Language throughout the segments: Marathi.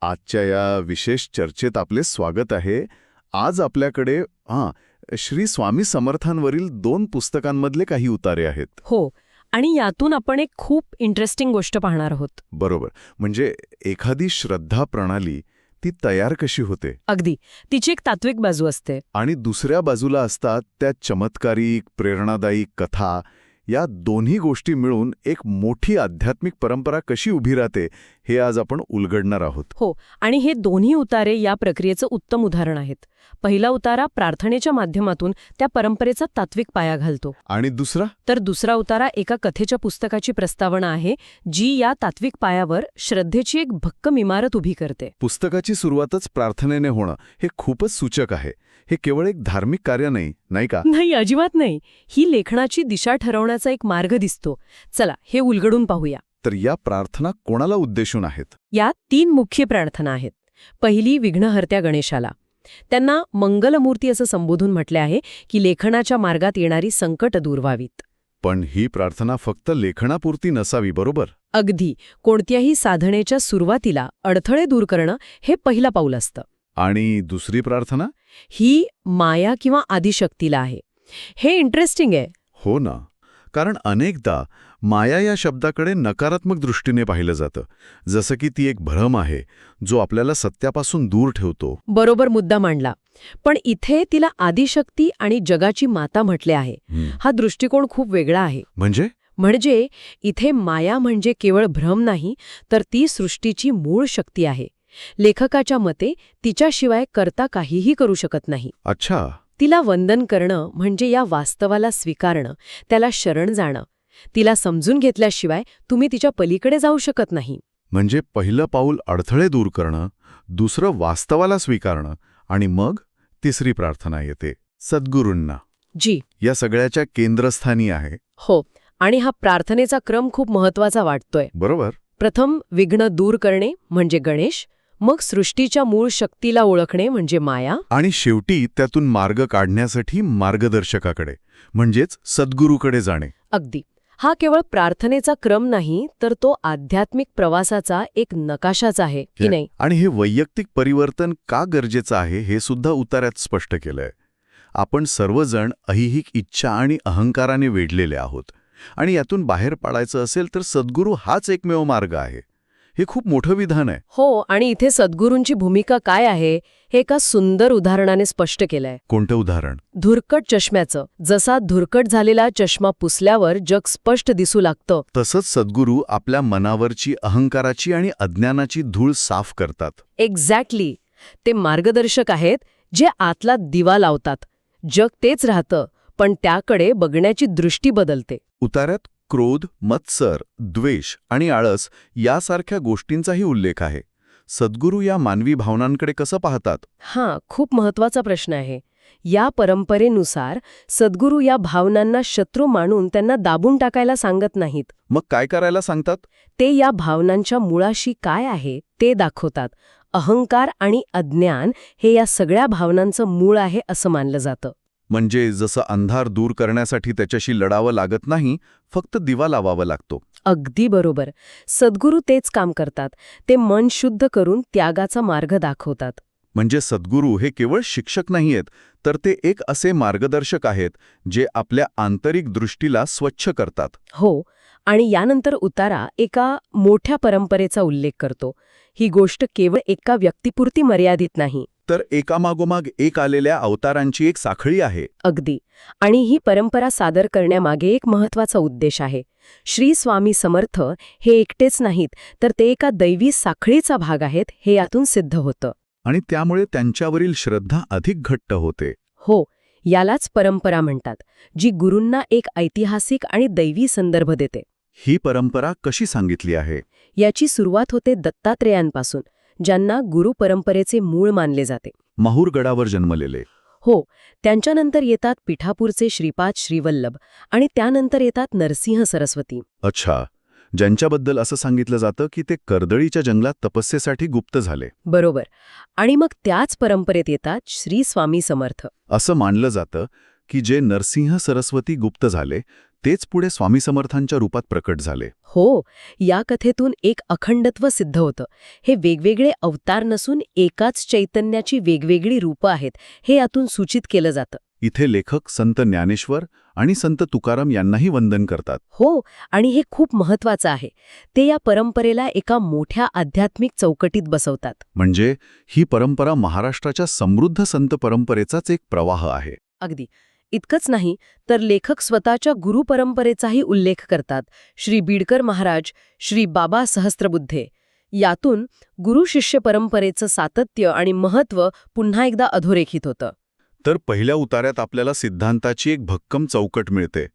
आजच्या या विशेष चर्चेत आपले स्वागत आहे. आज आपल्याकडे हां श्री स्वामी समर्थांवरील दोन पुस्तकांमधले काही उतारे आहेत. हो आणि यातून आपण एक खूप इंटरेस्टिंग गोष्ट पाहणार आहोत. बरोबर. म्हणजे एखादी श्रद्धा प्रणाली ती तयार कशी होते? अगदी. तिची एक तात्विक बाजू असते. आणि दुसऱ्या बाजूला असतात त्या चमत्कारिक प्रेरणादायी कथा या दोन्ही गोष्टी मिळून एक मोठी आध्यात्मिक परंपरा कशी उभी राहते हे आज आपण उलगडणार आहोत. हो आणि हे दोन्ही उतारे या प्रक्रियेचं उत्तम उदाहरण आहेत. पहिला उतारा प्रार्थनेच्या माध्यमातून त्या परंपरेचा तात्विक पाया घालतो. आणि दुसरा? तर दुसरा उतारा एका कथेच्या पुस्तकाची प्रस्तावना आहे जी या तात्विक पायावर श्रद्धेची एक भक्कम इमारत उभी करते. पुस्तकाची सुरुवातच प्रार्थनेने होणं हे खूपच सूचक आहे. हे केवळ एक धार्मिक कार्य नाही नाही का? नाही अजिबात नाही. ही लेखनाची दिशा ठरवण्याचा एक मार्ग दिसतो. चला हे उलगडून पाहूया. तर या प्रार्थना कोणाला उद्देशून आहेत? यात तीन मुख्य प्रार्थना आहेत. पहिली विघ्नहर्त्या गणेशाला. त्यांना मंगलमूर्ती असं संबोधून म्हटले आहे की लेखनाच्या मार्गात येणारी संकट दूर व्हावीत. पण ही प्रार्थना फक्त लेखनापुरती नसावी बरोबर? अगदी. कोणत्याही साधनेच्या सुरुवातीला अडथळे दूर करणं हे पहिलं पाऊल असतं. आणि दुसरी प्रार्थना? ही माया किंवा आदिशक्तीला आहे. हे इंटरेस्टिंग आहे. हो ना. कारण अनेकदा माया या शब्दाकडे नकारात्मक दृष्टीने पाहिलं जातं. जसं की ती एक भ्रम आहे जो आपल्याला सत्यापासून दूर ठेवतो. बरोबर मुद्दा मांडला. पण इथे तिला आदिशक्ती आणि जगाची माता म्हटले आहे. हा दृष्टिकोन खूप वेगळा आहे. म्हणजे? म्हणजे इथे माया म्हणजे केवळ भ्रम नाही तर ती सृष्टीची मूळ शक्ती आहे. लेखकाच्या मते तिच्याशिवाय करता काहीही करू शकत नाही. अच्छा. तिला वंदन करणं म्हणजे या वास्तवाला स्वीकारणं त्याला शरण जाणं तिला समजून घेतल्याशिवाय तुम्ही तिच्या पलीकडे जाऊ शकत नाही. म्हणजे पहिलं पाऊल अडथळे दूर करणं दुसरं वास्तवाला स्वीकारणं आणि मग तिसरी प्रार्थना येते. सद्गुरूंना. जी. या सगळ्याच्या केंद्रस्थानी आहे. हो. आणि हा प्रार्थनेचा क्रम खूप महत्त्वाचा वाटतोय. बरोबर. प्रथम विघ्न दूर करणे म्हणजे गणेश मग सृष्टीच्या मूळ शक्तीला ओळखणे म्हणजे माया? आणि शेवटी त्यातून मार्ग काढण्यासाठी मार्गदर्शकाकडे म्हणजेच सद्गुरूकडे जाणे. अगदी. हा केवळ प्रार्थनेचा क्रम नाही तर तो आध्यात्मिक प्रवासाचा एक नकाशाच आहे की नाही? आणि हे वैयक्तिक परिवर्तन का गरजेचं आहे हे सुद्धा उतार्यात स्पष्ट केलंय. आपण सर्वजण अहिहिक इच्छा आणि अहंकाराने वेढलेले आहोत. आणि यातून बाहेर पाडायचं असेल तर सद्गुरू हाच एकमेव मार्ग आहे. हे खूप मोठं विधान आहे. हो आणि इथे सद्गुरूंची भूमिका काय आहे हे एका सुंदर उदाहरणाने स्पष्ट केलंय. कोणतं उदाहरण? धुरकट चष्म्याचं. जसा धुरकट झालेला चष्मा पुसल्यावर जग स्पष्ट दिसू लागतं. तसंच सद्गुरू आपल्या मनावरची अहंकाराची आणि अज्ञानाची धूळ साफ करतात. एक्झॅक्टली ते मार्गदर्शक आहेत जे आतला दिवा लावतात. जग तेच राहतं पण त्याकडे बघण्याची दृष्टी बदलते. उतार्यात क्रोध मत्सर द्वेष आणि आळस यासारख्या गोष्टींचाही उल्लेख आहे. सद्गुरू या मानवी भावनांकडे कसं पाहतात? हां खूप महत्त्वाचा प्रश्न आहे. या परंपरेनुसार सद्गुरू या भावनांना शत्रू मानून त्यांना दाबून टाकायला सांगत नाहीत. मग काय करायला सांगतात? ते या भावनांच्या मुळाशी काय आहे ते दाखवतात. अहंकार आणि अज्ञान हे या सगळ्या भावनांचं मूळ आहे असं मानलं जातं. म्हणजे जसं अंधार दूर करण्यासाठी त्याच्याशी लढावं लागत नाही फक्त दिवा लावावा लागतो. अगदी बरोबर. सद्गुरू तेच काम करतात. ते मन शुद्ध करून त्यागाचा मार्ग दाखवतात. म्हणजे सद्गुरू हे केवळ शिक्षक नाहीयेत तर ते एक असे मार्गदर्शक आहेत जे आपल्या आंतरिक दृष्टीला स्वच्छ करतात. हो आणि यानंतर उतारा एका मोठ्या परंपरेचा उल्लेख करतो. ही गोष्ट केवळ एका व्यक्तीपुरती मर्यादित नाही. तर एकामागोमाग एक आलेल्या अवतारांची एक साखळी आहे. अगदी. आणि ही परंपरा सादर करण्यामागे एक महत्त्वाचा उद्देश आहे. श्री स्वामी समर्थ हे एकटेच नाहीत तर ते एका दैवी साखळीचा भाग आहेत हे यातून सिद्ध होतं. आणि त्यामुळे त्यांच्यावरील श्रद्धा अधिक घट्ट होते. हो यालाच परंपरा म्हणतात जी गुरूंना एक ऐतिहासिक आणि दैवी संदर्भ देते. ही परंपरा कशी सांगितली आहे? याची सुरुवात होते दत्तात्रेयांपासून ज्यांना गुरु परंपरेचे मूळ मानले जाते. माहूरगडावर जन्मलेले. हो त्यांच्यानंतर येतात पिठापूरचे श्रीपाद श्रीवल्लभ आणि त्यानंतर येतात नरसिंह सरस्वती. अच्छा ज्यांच्याबद्दल असं सांगितलं जातं की ते कर्दळीच्या जंगलात तपस्येसाठी गुप्त झाले. बरोबर. आणि मग त्याच परंपरेत येतात श्री स्वामी समर्थ. असं मानलं जातं की जे नरसिंह सरस्वती गुप्त झाले तेच पुढे स्वामी समर्थांच्या रूपात प्रकट झाले. हो या कथेतून एक अखंडत्व सिद्ध होतं. हे वेगवेगळे अवतार नसून एकाच चैतन्याची वेगवेगळी रूपं आहेत हे यातून सूचित केलं जातं. इथे लेखक संत ज्ञानेश्वर आणि संत तुकाराम यांनाही वंदन करतात. हो आणि हे खूप महत्वाचं आहे. ते या परंपरेला एका मोठ्या आध्यात्मिक चौकटीत बसवतात. म्हणजे ही परंपरा महाराष्ट्राच्या समृद्ध संत परंपरेचाच एक प्रवाह आहे. अगदी. इतकंच नाही तर लेखक स्वतःच्या गुरु परंपरेचाही उल्लेख करतात. श्री बीडकर महाराज श्री बाबा सहस्त्रबुद्धे. यातून गुरु शिष्य परंपरेचं सातत्य आणि महत्त्व पुन्हा एकदा अधोरेखित होतं. तर पहिल्या उतार्यात आपल्याला सिद्धांताची एक भक्कम चौकट मिळते.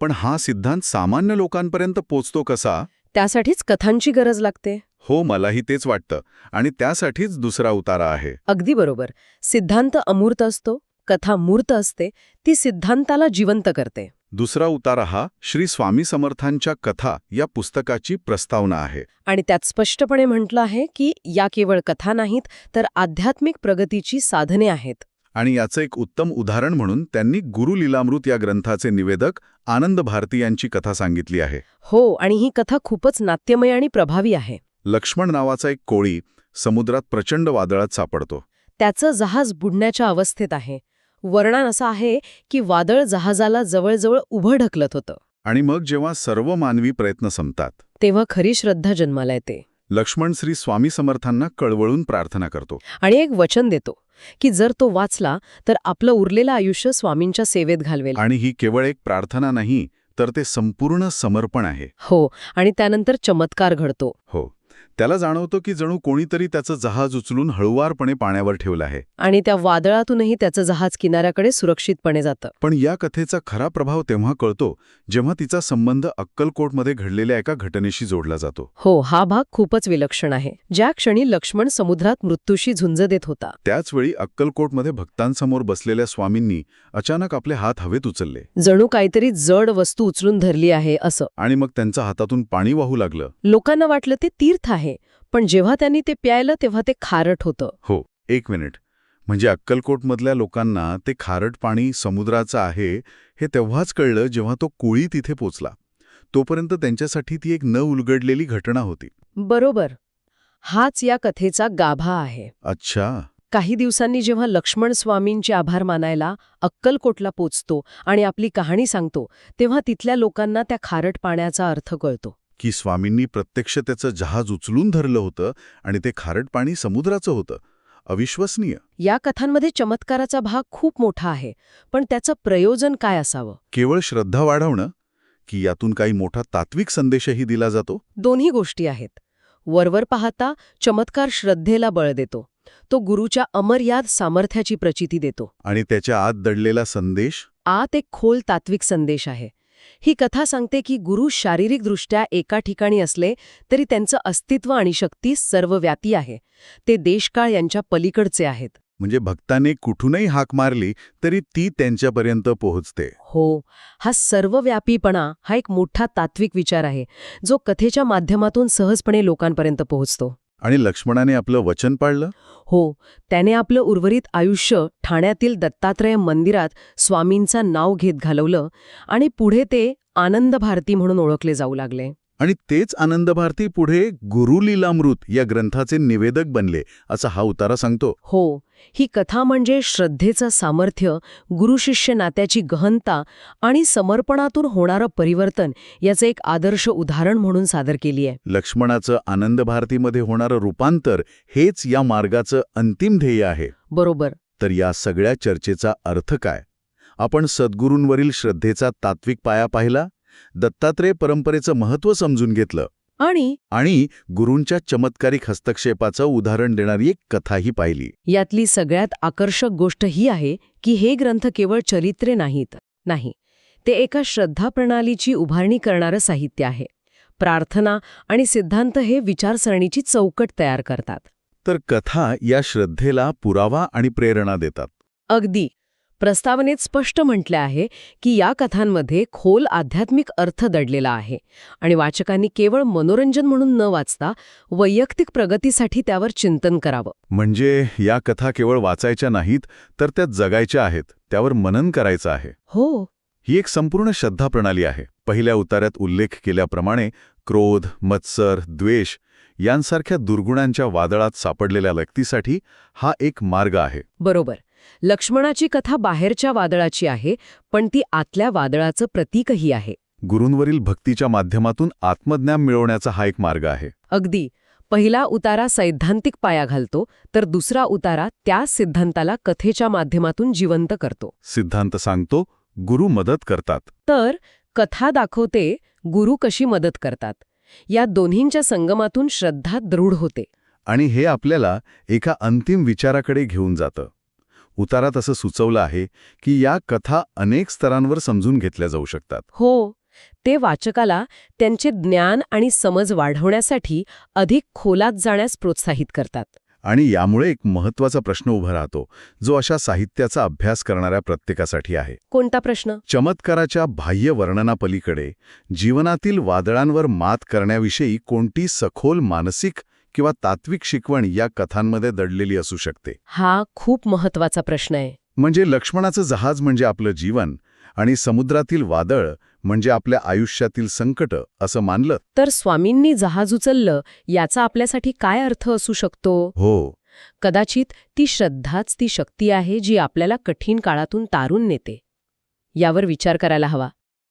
पण हा सिद्धांत सामान्य लोकांपर्यंत पोचतो कसा? त्यासाठीच कथांची गरज लागते. हो मलाही तेच वाटतं. आणि त्यासाठीच दुसरा उतारा आहे. अगदी बरोबर. सिद्धांत अमूर्त असतो. कथा मूर्त असते ती सिद्धांताला जिवंत करते. दुसरा उतारा हा श्री स्वामी समर्थांच्या कथा या पुस्तकाची प्रस्तावना आहे. आणि त्यात स्पष्टपणे म्हटलं आहे की या केवळ कथा नाहीत तर आध्यात्मिक प्रगतीची साधने आहेत. आणि याचं एक उत्तम उदाहरण म्हणून त्यांनी गुरु लीलामृत या ग्रंथाचे निवेदक आनंद भारती यांची कथा सांगितली आहे. हो आणि ही कथा खूपच नाट्यमय आणि प्रभावी आहे. लक्ष्मण नावाचा एक कोळी समुद्रात प्रचंड वादळात सापडतो. त्याचं जहाज बुडण्याच्या अवस्थेत आहे. वर्णन असं आहे की वादळ जहाजाला जवळजवळ उभं ढकलत होतं. आणि मग जेव्हा सर्व मानवी प्रयत्न संपतात तेव्हा खरी श्रद्धा जन्माला येते. लक्ष्मण श्री स्वामी समर्थांना कळवळून प्रार्थना करतो. आणि एक वचन देतो की जर तो वाचला तर आपलं उरलेलं आयुष्य स्वामींच्या सेवेत घालवेल. आणि ही केवळ एक प्रार्थना नाही तर ते संपूर्ण समर्पण आहे. हो आणि त्यानंतर चमत्कार घडतो. हो. त्याला जाणवतो की जणू कोणीतरी त्याचं जहाज उचलून हळुवारपणे पाण्यावर ठेवलं आहे. आणि त्या वादळातूनही त्याचं जहाज किनाऱ्याकडे सुरक्षितपणे जातं. पण या कथेचा खरा प्रभाव तेव्हा कळतो जेव्हा तिचा संबंध अक्कलकोटमध्ये घडलेल्या एका घटनेशी जोडला जातो. हो हा भाग खूपच विलक्षण आहे. ज्या क्षणी लक्ष्मण समुद्रात मृत्यूशी झुंज देत होता. त्याचवेळी अक्कलकोटमध्ये भक्तांसमोर बसलेल्या स्वामींनी अचानक आपले हात हवेत उचलले. जणू काहीतरी जड वस्तू उचलून धरली आहे असं. आणि मग त्यांच्या हातातून पाणी वाहू लागलं. लोकांना वाटलं ते तीर्थ आहे. पण जेव्हा त्यांनी ते प्यायलं तेव्हा ते खारट होतं. हो एक मिनिट. म्हणजे अक्कलकोटमधल्या लोकांना ते खारट पाणी समुद्राचं आहे हे तेव्हाच कळलं जेव्हा तो कोळी तिथे पोचला. तोपर्यंत त्यांच्यासाठी ती एक न उलगडलेली घटना होती. बरोबर. हाच या कथेचा गाभा आहे. अच्छा. काही दिवसांनी जेव्हा लक्ष्मण स्वामींचे आभार मानायला अक्कलकोटला पोचतो आणि आपली कहाणी सांगतो तेव्हा तिथल्या लोकांना त्या खारट पाण्याचा अर्थ कळतो. की स्वामींनी प्रत्यक्ष त्याचं जहाज उचलून धरलं होतं आणि ते खारट पाणी समुद्राचं होतं. अविश्वसनीय. या कथांमध्ये चमत्काराचा भाग खूप मोठा आहे पण त्याचं प्रयोजन काय असावं? केवळ श्रद्धा वाढवणं? की यातून काही मोठा तात्विक संदेशही दिला जातो? दोन्ही गोष्टी आहेत. वरवर पाहता चमत्कार श्रद्धेला बळ देतो. तो गुरुच्या अमर्याद सामर्थ्याची प्रचिती देतो. आणि त्याच्या आत दडलेला संदेश? आत एक खोल तात्विक संदेश आहे. ही कथा सांगते की गुरु शारीरिकदृष्ट्या एका ठिकाणी असले तरी त्यांचं अस्तित्व आणि शक्ती सर्वव्यापी आहे. ते देशकाळ यांच्या पलीकडचे आहेत. म्हणजे भक्ताने कुठूनही हाक मारली तरी ती त्यांच्यापर्यंत पोहोचते. हो हा सर्वव्यापीपणा हा एक मोठा तात्विक विचार आहे जो कथेच्या माध्यमातून सहजपणे लोकांपर्यंत पोहोचतो. आणि लक्ष्मणाने आपलं वचन पाळलं? हो त्याने आपलं उर्वरित आयुष्य ठाण्यातील दत्तात्रय मंदिरात स्वामींचा नाव घेत घालवलं आणि पुढे ते आनंद भारती म्हणून ओळखले जाऊ लागले. आणि तेच आनंद भारती पुढे गुरु लीलामृत या ग्रंथाचे निवेदक बनले असा हा उतारा सांगतो. हो ही कथा म्हणजे श्रद्धेचं सामर्थ्य गुरुशिष्य नात्याची गहनता आणि समर्पणातून होणारं परिवर्तन याचं एक आदर्श उदाहरण म्हणून सादर केली आहे लक्ष्मणाचं आनंद भारतीमध्ये होणारं रूपांतर हेच या मार्गाचं अंतिम ध्येय आहे. बरोबर. तर या सगळ्या चर्चेचा अर्थ काय? आपण सद्गुरूंवरील श्रद्धेचा तात्विक पाया पाहिला? दत्तात्रेय परंपरेचं महत्त्व समजून घेतलं. आणि? आणि गुरूंच्या चमत्कारिक हस्तक्षेपाचं उदाहरण देणारी एक कथाही पाहिली. यातली सगळ्यात आकर्षक गोष्ट ही आहे की हे ग्रंथ केवळ चरित्रे नाहीत नाही. ते एका श्रद्धा प्रणालीची उभारणी करणारं साहित्य आहे. प्रार्थना आणि सिद्धांत हे विचारसरणीची चौकट तयार करतात. तर कथा या श्रद्धेला पुरावा आणि प्रेरणा देतात. अगदी. प्रस्तावनेत स्पष्ट म्हटले आहे की या कथांमध्ये खोल आध्यात्मिक अर्थ दडलेला आहे आणि वाचकांनी केवळ मनोरंजन म्हणून न वाचता वैयक्तिक प्रगतीसाठी त्यावर चिंतन करावं. म्हणजे या कथा केवळ वाचायच्या नाहीत तर त्या जगायच्या आहेत त्यावर मनन करायचं आहे. हो. ही एक संपूर्ण श्रद्धा प्रणाली आहे. पहिल्या उतार्यात उल्लेख केल्याप्रमाणे क्रोध मत्सर द्वेष यांसारख्या दुर्गुणांच्या वादळात सापडलेल्या व्यक्तीसाठी हा एक मार्ग आहे. बरोबर. लक्ष्मणाची कथा बाहेरच्या वादळाची आहे पण ती आतल्या वादळाचं प्रतीकही आहे. गुरूंवरील भक्तीच्या माध्यमातून आत्मज्ञान मिळवण्याचा हा एक मार्ग आहे. अगदी. पहिला उतारा सैद्धांतिक पाया घालतो तर दुसरा उतारा त्या सिद्धांताला कथेच्या माध्यमातून जिवंत करतो. सिद्धांत सांगतो गुरु मदत करतात. तर कथा दाखवते गुरु कशी मदत करतात. या दोन्हींच्या संगमातून श्रद्धा दृढ होते. आणि हे आपल्याला एका अंतिम विचाराकडे घेऊन जातं. उतारात असं सुचवलं आहे की या कथा अनेक स्तरांवर समजून घेतल्या जाऊ शकतात. हो ते वाचकाला त्यांचे ज्ञान आणि समज वाढवण्यासाठी अधिक खोलात जाण्यास प्रोत्साहित करतात. आणि यामुळे एक महत्त्वाचा प्रश्न उभा राहतो जो अशा साहित्याचा अभ्यास करणाऱ्या प्रत्येकासाठी आहे. कोणता प्रश्न? चमत्काराच्या बाह्य वर्णनापलीकडे जीवनातील वादळांवर मात करण्याविषयी कोणती सखोल मानसिक किंवा तात्विक शिकवण या कथांमध्ये दडलेली असू शकते. हा खूप महत्त्वाचा प्रश्न आहे. म्हणजे लक्ष्मणाचं जहाज म्हणजे आपलं जीवन आणि समुद्रातील वादळ म्हणजे आपल्या आयुष्यातील संकट असं मानलं? तर स्वामींनी जहाज उचललं याचा आपल्यासाठी काय अर्थ असू शकतो? हो. कदाचित ती श्रद्धाच ती शक्ती आहे जी आपल्याला कठीण काळातून तारून नेते. यावर विचार करायला हवा.